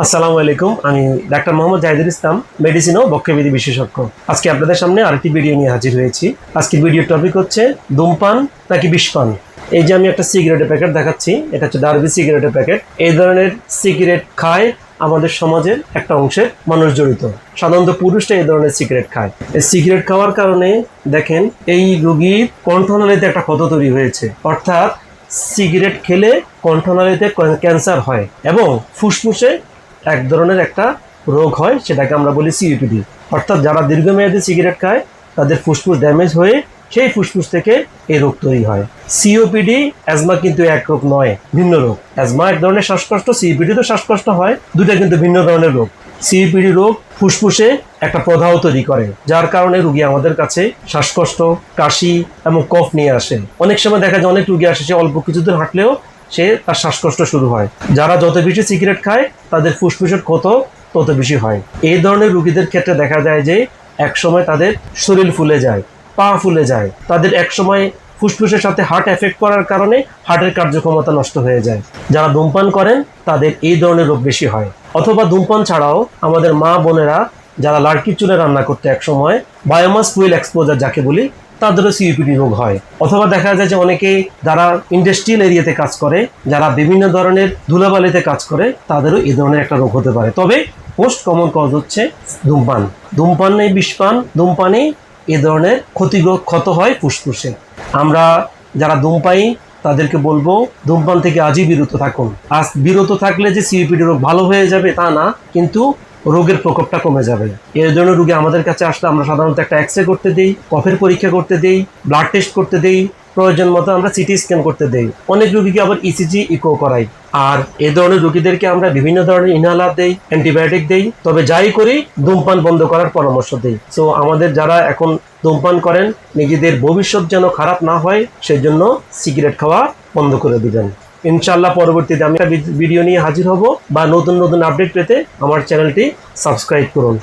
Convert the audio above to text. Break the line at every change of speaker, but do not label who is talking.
আসসালামু আলাইকুম, আমি ডাক্তার মোহাম্মদ জাহিদুল ইসলাম, মেডিসিন ও বক্ষবিধি বিশেষজ্ঞ। আজকে আপনাদের সামনে আরেকটি ভিডিও নিয়ে হাজির হয়েছি। আজকে ভিডিওর টপিক হচ্ছে ধূমপান নাকি বিষপান? এই যে আমি একটা সিগারেটের প্যাকেট দেখাচ্ছি, এটা হচ্ছে ডার্বি সিগারেটের প্যাকেট। এই ধরনের সিগারেট খায় আমাদের সমাজের একটা অংশের মানুষ জড়িত। সাধারণত পুরুষরা এই ধরনের সিগারেট খায়। এই সিগারেট খাওয়ার কারণে দেখেন, এই রোগীর কণ্ঠনালীতে একটা ক্ষত তৈরি হয়েছে। অর্থাৎ সিগারেট খেলে কণ্ঠনালীতে ক্যান্সার হয় এবং ফুসফুসে এক ধরনের একটা রোগ হয়, সেটাকে আমরা বলি সিইপিডি অর্থাৎ যারা দীর্ঘমেয়াদী সিগারেট খায়, তাদের ফুসফুস ড্যামেজ হয়ে সেই ফুসফুস থেকে এই রোগ তৈরি হয়। সিওপিডি অ্যাজমা কিন্তু এক রোগ নয়, ভিন্ন রোগ। অ্যাজমা এক ধরনের শ্বাসকষ্ট সিইপিডি তো শ্বাসকষ্ট হয়, দুটা কিন্তু ভিন্ন ধরনের রোগ। সিইপিডি রোগ ফুসফুসে একটা প্রদাহ তৈরি করে, যার কারণে রুগী আমাদের কাছে শ্বাসকষ্ট, কাশি এবং কফ নিয়ে আসে। অনেক সময় দেখা যায় অনেক রুগী আসে, সে অল্প কিছুদিন হাঁটলেও সে তার শ্বাসকষ্ট শুরু হয়। যারা যত বেশি সিগারেট খায়, তাদের ফুসফুসের ক্ষত তত বেশি হয়। এই ধরনের রুগীদের ক্ষেত্রে দেখা যায় যে এক সময় তাদের শরীর ফুলে যায়, পা ফুলে যায়। তাদের এক সময় ফুসফুসের সাথে হার্ট এফেক্ট করার কারণে হার্টের কার্যক্ষমতা নষ্ট হয়ে যায়। যারা ধূমপান করেন, তাদের এই ধরনের রোগ বেশি হয়। অথবা ধূমপান ছাড়াও আমাদের মা বোনেরা যারা লাড়কির চুলে রান্না করতে এক সময় বায়োমাস ফুয়েল এক্সপোজার যাকে বলি তাদেরও সিইপিডি রোগ হয়। অথবা দেখা যায় যে অনেকে যারা ইন্ডাস্ট্রিয়াল এরিয়াতে কাজ করে, যারা বিভিন্ন ধরনের ধুলাবালিতে কাজ করে, তাদেরও এই ধরনের একটা রোগ হতে পারে। তবে মোস্ট কমন কজ হচ্ছে ধূমপান। ধূমপান বিষপান ধূমপানে এ ধরনের ক্ষতিগ্রস্ত ক্ষত হয় ফুসফুসে আমরা যারা ধূমপাই তাদেরকে বলব ধূমপান থেকে আজই বিরত থাকুন। আজ বিরত থাকলে যে সিইপিডি রোগ ভালো হয়ে যাবে তা না, কিন্তু রোগের প্রকোপটা কমে যাবে। এর জন্য রোগী আমাদের কাছে আসলে আমরা সাধারণত একটা এক্স রে করতে দিই, কফের পরীক্ষা করতে দিই ব্লাড টেস্ট করতে দিই, প্রয়োজন মতো আমরা সিটি স্ক্যান করতে দেই। অনেক রোগীকে আবার ইসিজি ইকো করাই। আর এ ধরনের রোগীদেরকে আমরা বিভিন্ন ধরনের ইনহালার দেই অ্যান্টিবায়োটিক দেই, তবে যাই করি, ধূমপান বন্ধ করার পরামর্শ দেই। সো আমাদের যারা এখন ধূমপান করেন, নিজেদের ভবিষ্যৎ যেন খারাপ না হয়, সেজন্য সিগারেট খাওয়া বন্ধ করে দিবেন। ইনশাল্লাহ পরবর্তীতে আমি একটা ভিডিও নিয়ে হাজির হব বা নতুন নতুন আপডেট পেতে আমার চ্যানেলটি সাবস্ক্রাইব করুন।